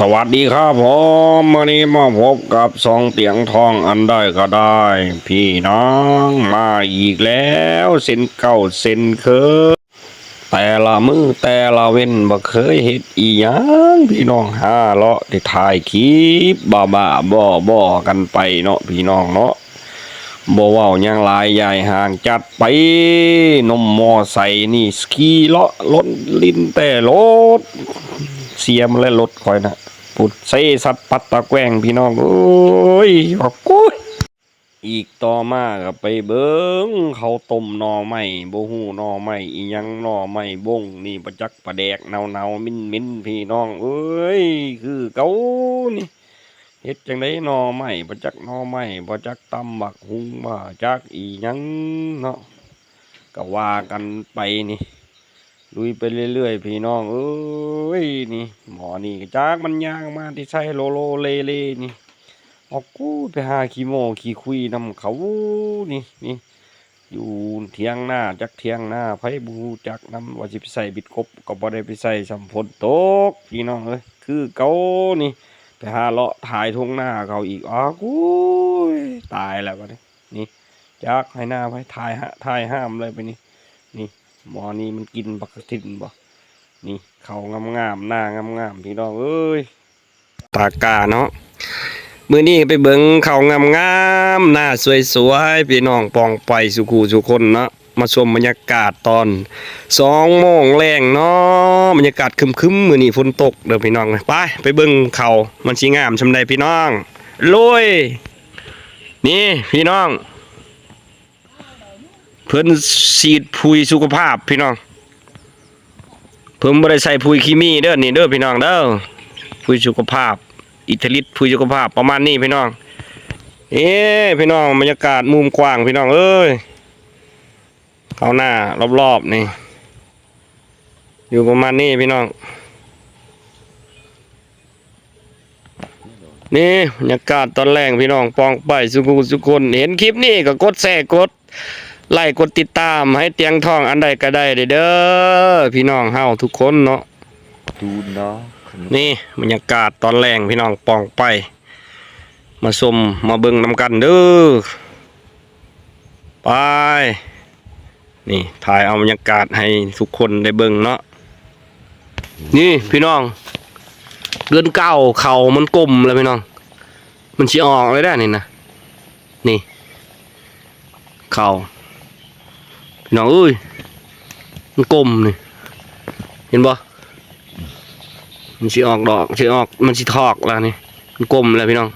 สวัสดีครับผมวันนี้มาพบกับสองเตียงทองอันได้ก็ได้ พี่น้องมาอีกแล้วเส้นเก่าเส้นเคยแต่ละมือแต่ละเว้นบ่เคยเฮ็ดอีหยังพี่น้องห้าเลาะได้ถ่ายคลิปบ้าบ้าบ่บ่กันไปเนาะพี่น้องเนาะบ่เว้ายังลายใหญ่ห่างจัดไปนมมอไซค์นี่สกีเลาะรถลิ้นแต่รถ เสียมและรถคอยนะปุดเซสัตว์ปัตตะแกว้งพี่น้องโอ้ยขอบกุยอีกต่อมาก็ไปเบิ่งเขาวต้มนอไม้บ่ฮู้หน่อไม้อียังนอไม้บงนี่ประจักประแดกเนาๆมิ้นพี่น้องเอ้ยคือเกานี่เฮ็ดจังไดนอไม้บ่จักนอไม้บ่จักตำบักหุงบ่จักอียังเนาะก็ว่ากันไปนี่ ลุยไปเรื่อยๆพี่น้องเอ้ยนี่ หมอนี่จักมันยางมาที่ใส่โลโลเลเลนี่ออกกูไปหาขี้โมขี้คุยนำเขานี่นี่อยู่เถียงหน้าจักเถียงหน้าไผบูจักนำว่าสิไปใส่บิดกบก็บ่ได้ไปใส่สำฝนตกพี่น้องเอ้ยคือเกานี่ไปหาเลาะถ่ายทุ่งหน้าเขาอีกอ้ากูตายแล้วบัดนี้นี่จักให้หน้าไปถ่ายฮะถ่ายห้ามเลยไปนี่นี่ หมอนี่มันกินบักกะทินบ่นี่เขางามๆหน้างามๆพี่น้องเอ้ยตากาเนาะมือนี้ไปเบิ่งเขางามๆหน้าสวยๆพี่น้องปองไปสุขูสุคนเนาะมาชมบรรยากาศตอนสองโมงแรงเนาะบรรยากาศคึมๆมื้อนี้ฝนตกเด้อพี่น้องไปไปเบิ่งเขามันสิงามชำใดพี่น้องลุยนี่พี่น้อง เพิ่นฉีดพุยสุขภาพพี่น้อง เพิ่นบ่ได้ใส่พุยเคมีเด้อนี่เด้อพี่น้องเด้อพุยสุขภาพ อิทธิฤทธิ์พุยสุขภาพประมาณนี้พี่น้อง เอ๊พี่น้องบรรยากาศมุมกว้างพี่น้องเอ้ยเขาหน้ารอบๆนี่ อยู่ประมาณนี้พี่น้อง นี่บรรยากาศตอนแรกพี่น้องปองไปสุขุสุคนเห็นคลิปนี้ก็กดแชร์กด ไลค์กดติดตามให้เตียงทองอันใดก็ได้เด้อพี่น้องเฮาทุกคนเนาะดูเนาะนี่บรรยากาศตอนแรงพี่น้องปองไป มาชมมาเบิ่งนำกันเด้อไปนี่ถ่ายเอาบรรยากาศให้ทุกคนได้เบิ่งเนาะนี่พี่น้องเดือนเก้าเขามันกลมแล้วพี่น้อง มันชิออกเลยได้นี่นะนี่ เข่าพี่ น้องเอ้ยมันกลมนี่เห็นบ่มันสิออกดอกสิออกมันสิทอกแล้วนี่มันกลมแล้วพี่น้อง